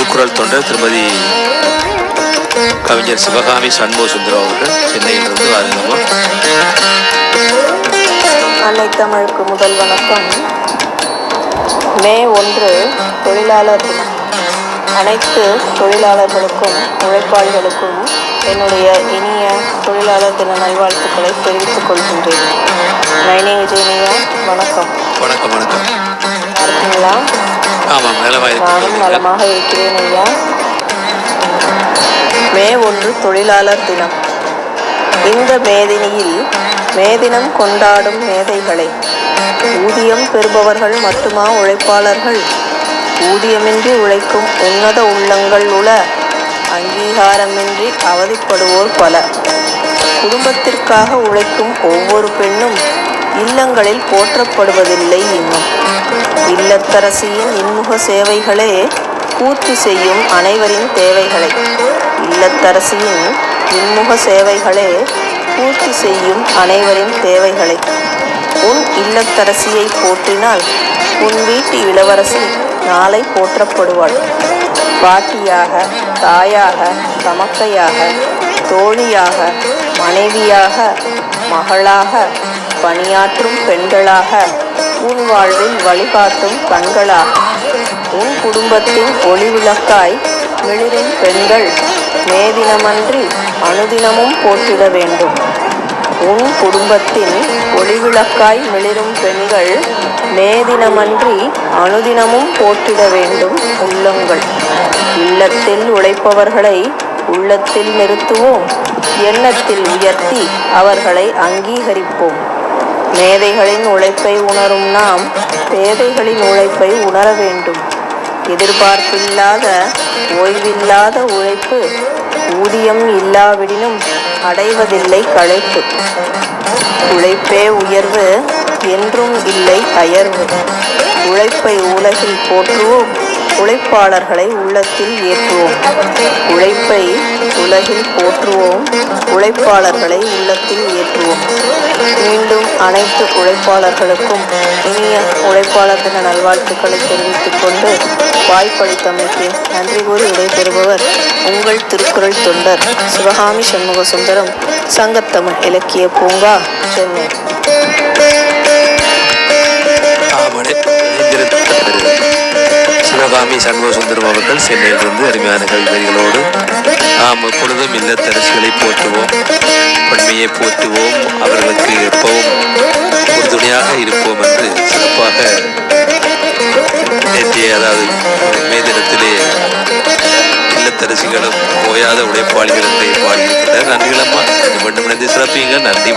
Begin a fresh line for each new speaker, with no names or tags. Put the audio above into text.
திருக்குறள் தொண்டர் திருமதி கவிஞர் சிவகாமி சண்முக சுந்தரம் அவர்கள் சென்னையிலிருந்து வாருங்கம்மா
அன்னை தமிழுக்கு முதல் வணக்கம். மே ஒன்று தொழிலாளர் தினம். அனைத்து தொழிலாளர்களுக்கும் உழைப்பாளிகளுக்கும் என்னுடைய இனிய தொழிலாளர் தின நல்வாழ்த்துக்களை தெரிவித்துக் கொள்கின்றேன். நைனே விஜயனியா வணக்கம்.
வணக்கம் வணக்கம்.
இருக்கீங்களா
ஆமாம்
நானும் நலமாக இருக்கிறேன் ஐயா. மே ஒன்று தொழிலாளர் தினம். இந்த மேதினியில் மேதினம் கொண்டாடும் மேதைகளை ஊதியம் பெறுபவர்கள் மட்டுமா உழைப்பாளர்கள்? ஊதியமின்றி உழைக்கும் உன்னத உள்ளங்கள் உள அங்கீகாரமின்றி அவதிப்படுவோர் பல. குடும்பத்திற்காக உழைக்கும் ஒவ்வொரு பெண்ணும் இல்லங்களில் போற்றப்படுவதில்லை இன்னும். இல்லத்தரசியின் இன்முக சேவைகளே பூர்த்தி செய்யும் அனைவரின் தேவைகளை. இல்லத்தரசியின் இன்முக சேவைகளே பூர்த்தி செய்யும் அனைவரின் தேவைகளை. உன் இல்லத்தரசியை போற்றினால் உன் வீட்டு இளவரசி நாளை போற்றப்படுவாள். பாட்டியாக தாயாக தமக்கையாக தோழியாக மனைவியாக மகளாக பணியாற்றும் பெண்களாக உன் வாழ்வில் வழிகாட்டும் கண்களாக உன் குடும்பத்தின் ஒளிவிளக்காய் மிளிரும் பெண்கள் மேதினமன்றி அனுதினமும் போற்றிட வேண்டும். உன் குடும்பத்தின் ஒளிவிளக்காய் மிளிரும் பெண்கள் மேதினமன்றி அனுதினமும் போற்றிட வேண்டும் உள்ளங்கள். இல்லத்தில் உழைப்பவர்களை உள்ளத்தில் நிறுத்துவோம். எண்ணத்தில் உயர்த்தி அவர்களை அங்கீகரிப்போம். மேதைகளின் உழைப்பை உணரும் நாம் பேதைகளின் உழைப்பை உணர வேண்டும். எதிர்பார்ப்பில்லாத ஓய்வில்லாத உழைப்பு ஊதியம் இல்லாவிடினும் அடைவதில்லை களைப்பு. உழைப்பே உயர்வு என்றும் இல்லை அயர்வு. உழைப்பை உலகில் போற்றுவோம். உழைப்பாளர்களை உள்ளத்தில் ஏற்றுவோம். உழைப்பை உலகில் போற்றுவோம். உழைப்பாளர்களை உள்ளத்தில் ஏற்றுவோம். மீண்டும் அனைத்து உழைப்பாளர்களுக்கும் இனிய உழைப்பாளர் தின நல்வாழ்த்துக்களை தெரிவித்துக் கொண்டு வாய்ப்பளித்தமைக்கு நன்றி கூறி விடைபெறுபவர் உங்கள் திருக்குறள் தொண்டர் சிவகாமி சண்முக சுந்தரம் சங்கத்தமிழ் இலக்கிய பூங்கா சென்னை.
சுவாமி சண்முக சுந்தரம் அவர்கள் சென்னையிலிருந்து அருமையான கவிதைகளோடு நாம் எப்பொழுதும் இல்லத்தரசிகளை போற்றுவோம். பன்மையை போற்றுவோம். அவர்களுக்கு எப்பவும் உறுதுணையாக இருப்போம் என்று சிறப்பாக நேற்றைய அதாவது மே தினத்திலே இல்லத்தரசிகளும் ஓயாத உழைப்பாளிகள் என்று பாடியிருக்கிறார் நன்றிகளம்மா வேண்டும் நன்றி சிறப்பீங்க நன்றி